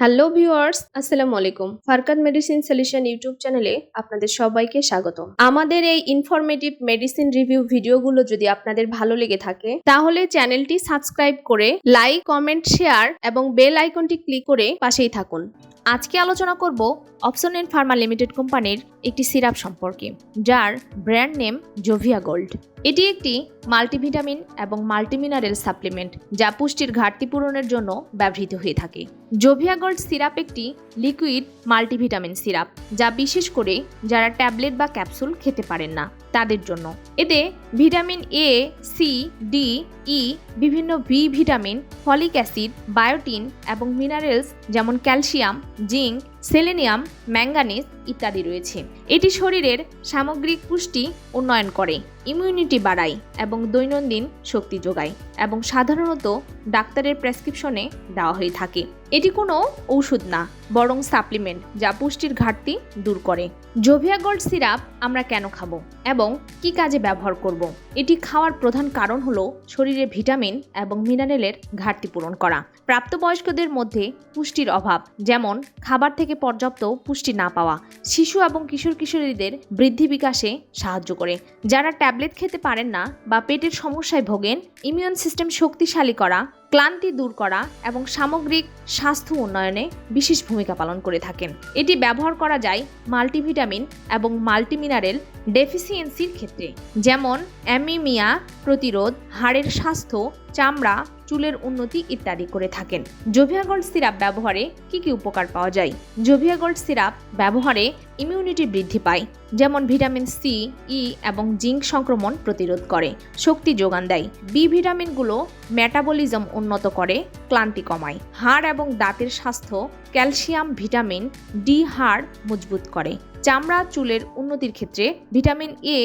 Hello viewers আসসালামু আলাইকুম ফারকাত medicine solution YouTube চ্যানেলে আপনাদের সবাইকে স্বাগত আমাদের এই ইনফরমেটিভ মেডিসিন রিভিউ ভিডিওগুলো যদি আপনাদের ভালো লেগে থাকে, তাহলে চ্যানেলটি সাবস্ক্রাইব করে লাইক কমেন্ট শেয়ার এবং বেল আইকনটি ক্লিক করে পাশেই থাকুন। আজকে আলোচনা করব অপশন এন্ড ফার্মা লিমিটেড কোম্পানির একটি সিরাপ সম্পর্কে, যার ব্র্যান্ড নেম জোভিয়া গোল্ড। এটি একটি মাল্টিভিটামিন এবং মাল্টিমিনারেল সাপ্লিমেন্ট, যা পুষ্টির ঘাটতি পূরণের জন্য ব্যবহৃত হয়ে থাকে। জোভিয়া গোল্ড সিরাপ একটি লিকুইড মাল্টিভিটামিন সিরাপ, যা বিশেষ করে যারা ট্যাবলেট বা ক্যাপসুল খেতে পারেন না, তাদের জন্য। এতে vitamin A C D E বিভিন্ন B vitamin, folic acid, biotin এবং মিনারেলস যেমন ক্যালসিয়াম, জিঙ্ক, সেলেনিয়াম ম্যাঙ্গানিজ ইত্যাদি রয়েছে। এটি শরীরের সামগ্রিক পুষ্টি উন্নয়ন করে ইমিউনিটি বাড়ায় এবং দৈনন্দিন শক্তি যোগায় এবং সাধারণত ডাক্তারের প্রেসক্রিপশনে দেওয়া হয়ে থাকে। এটি কোনো ঔষধ না, বরং সাপ্লিমেন্ট যা পুষ্টির ঘাটতি দূর করে। জোভিয়া গোল্ড সিরাপ আমরা কেন খাব এবং কি কাজে ব্যবহার করব। এটি খাওয়ার প্রধান কারণ হলো শরীরে ভিটামিন এবং মিনারেলের ঘাটতি পূরণ করা। প্রাপ্তবয়স্কদের মধ্যে পুষ্টির অভাব, যেমন খাবার থেকে পর্যাপ্ত পুষ্টি না পাওয়া, শিশু এবং কিশোর কিশোরীদের বৃদ্ধি বিকাশে সাহায্য করে। যারা ট্যাবলেট খেতে পারেন না বা পেটের সমস্যায় ভোগেন, ইমিউন সিস্টেম শক্তিশালী করা, ক্লান্তি দূর করা এবং সামগ্রিক স্বাস্থ্য উন্নয়নে বিশেষ ভূমিকা পালন করে থাকেন। এটি ব্যবহার করা যায় মাল্টিভিটামিন এবং মাল্টিমিনারেল ডেফিসিয়েন্সির ক্ষেত্রে, যেমন অ্যামিমিয়া প্রতিরোধ, হাড়ের স্বাস্থ্য চামড়া, চুলের উন্নতি ইত্যাদি করে থাকেন। জোভিয়া গোল্ড সিরাপ ব্যবহারে কি কি উপকার পাওয়া যায়? জোভিয়া গোল্ড সিরাপ ব্যবহারে ইমিউনিটি বৃদ্ধি পায়, যেমন ভিটামিন সি ই এবং জিঙ্ক সংক্রমণ প্রতিরোধ করে, শক্তি যোগান দেয়। বি ভিটামিনগুলো মেটাবলিজম উন্নত করে ক্লান্তি কমায়। হাড় এবং দাঁতের স্বাস্থ্য ক্যালসিয়াম, ভিটামিন ডি হাড় মজবুত করে। চামড়া, চুলের উন্নতির ক্ষেত্রে ভিটামিন এ,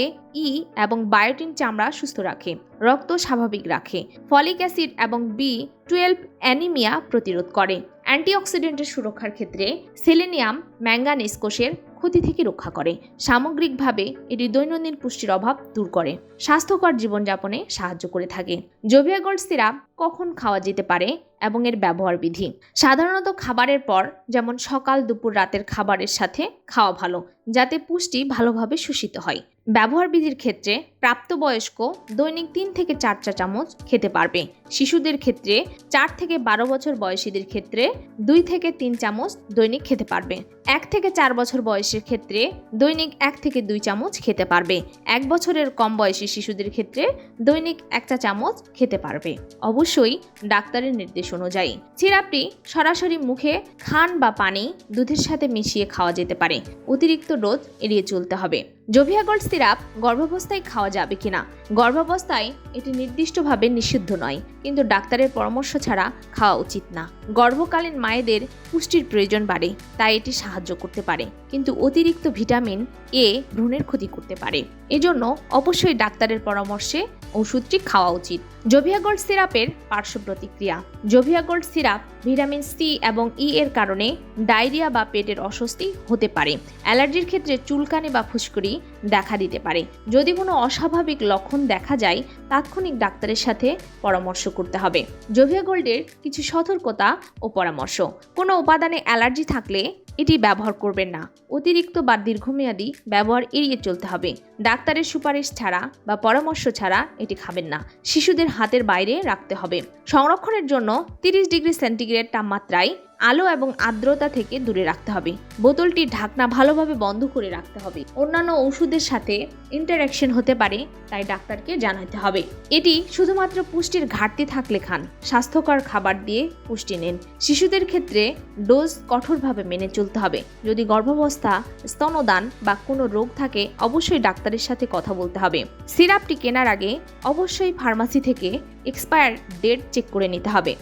ই এবং বায়োটিন চামড়া সুস্থ রাখে, রক্ত স্বাভাবিক রাখে। ফলিক অ্যাসিড এবং বি টুয়েলভ অ্যানিমিয়া প্রতিরোধ করে। অ্যান্টিঅক্সিডেন্টের সুরক্ষার ক্ষেত্রে সেলেনিয়াম ম্যাঙ্গানিজ কোষের ক্ষতি থেকে রক্ষা করে। সামগ্রিকভাবে এটি দৈনন্দিন পুষ্টির অভাব দূর করে। স্বাস্থ্যকর জীবনযাপনে সাহায্য করে থাকে। জোভিয়া গোল্ড সিরাপ কখন খাওয়া যেতে পারে এবং এর ব্যবহার বিধি? সাধারণত খাবারের পর, যেমন সকাল, দুপুর, রাতের খাবারের সাথে খাওয়া ভালো, যাতে পুষ্টি ভালোভাবে শোষিত হয়। ব্যবহার বিধির ক্ষেত্রে প্রাপ্তবয়স্ক দৈনিক তিন থেকে চার চা চামচ খেতে পারবে। শিশুদের ক্ষেত্রে চার থেকে বারো বছর বয়সীদের ক্ষেত্রে দুই থেকে তিন চামচ দৈনিক খেতে পারবে। এক থেকে চার বছর বয়সের ক্ষেত্রে দৈনিক এক থেকে দুই চামচ খেতে পারবে। এক বছরের কম বয়সী শিশুদের ক্ষেত্রে দৈনিক এক চা চামচ খেতে পারবে। অবশ্যই ডাক্তারের নির্দেশ অনুযায়ী। সিরাপটি সরাসরি মুখে খান বা পানি দুধের সাথে মিশিয়ে খাওয়া যেতে পারে। অতিরিক্ত রোদ এড়িয়ে চলতে হবে। জোভিয়া গোল্ড সিরাপ গর্ভাবস্থায় খাওয়া যাবে কিনা? গর্ভাবস্থায় এটি নির্দিষ্টভাবে নিষিদ্ধ নয়, কিন্তু ডাক্তারের পরামর্শ ছাড়া খাওয়া উচিত না। গর্ভকালীন মায়েদের পুষ্টির প্রয়োজন বাড়ে, তাই এটি সাহায্য করতে পারে, কিন্তু অতিরিক্ত ভিটামিন এ ভ্রূণের ক্ষতি করতে পারে। এজন্য অবশ্যই ডাক্তারের পরামর্শে ওষুধটি খাওয়া উচিত। জোভিয়া গোল্ড সিরাপের পার্শ্ব প্রতিক্রিয়া। জোভিয়া গোল্ড সিরাপ ভিটামিন সি এবং ই এর কারণে ডায়রিয়া বা পেটের অস্বস্তি হতে পারে। অ্যালার্জির ক্ষেত্রে চুলকানি বা ফুসকুড়ি দেখা দিতে পারে। যদি কোনো অস্বাভাবিক লক্ষণ দেখা যায়, তাৎক্ষণিক ডাক্তারের সাথে পরামর্শ করতে হবে। জোভিয়া গোল্ডের কিছু সতর্কতা ও পরামর্শ। কোনো উপাদানে অ্যালার্জি থাকলে এটি ব্যবহার করবেন না। অতিরিক্ত বা দীর্ঘমেয়াদী ব্যবহার এড়িয়ে চলতে হবে। ডাক্তারের সুপারিশ ছাড়া বা পরামর্শ ছাড়া এটি খাবেন না। শিশুদের হাতের বাইরে রাখতে হবে। সংরক্ষণের জন্য তিরিশ ডিগ্রি সেন্টিগ্রেড তাপমাত্রায় আলো এবং আর্দ্রতা থেকে দূরে রাখতে হবে। বোতলটির ঢাকনা ভালোভাবে বন্ধ করে রাখতে হবে। অন্যান্য ওষুধের সাথে ইন্টারাকশন হতে পারে, তাই ডাক্তারকে জানাতে হবে। এটি শুধুমাত্র পুষ্টির ঘাটতি থাকলে খান। স্বাস্থ্যকর খাবার দিয়ে পুষ্টি নেন। শিশুদের ক্ষেত্রে ডোজ কঠোরভাবে মেনে চলতে হবে। যদি গর্ভাবস্থা, স্তনদান বা কোনো রোগ থাকে, অবশ্যই ডাক্তারের সাথে কথা বলতে হবে। সিরাপটি কেনার আগে অবশ্যই ফার্মাসি থেকে এক্সপায়ার ডেট চেক করে নিতে হবে।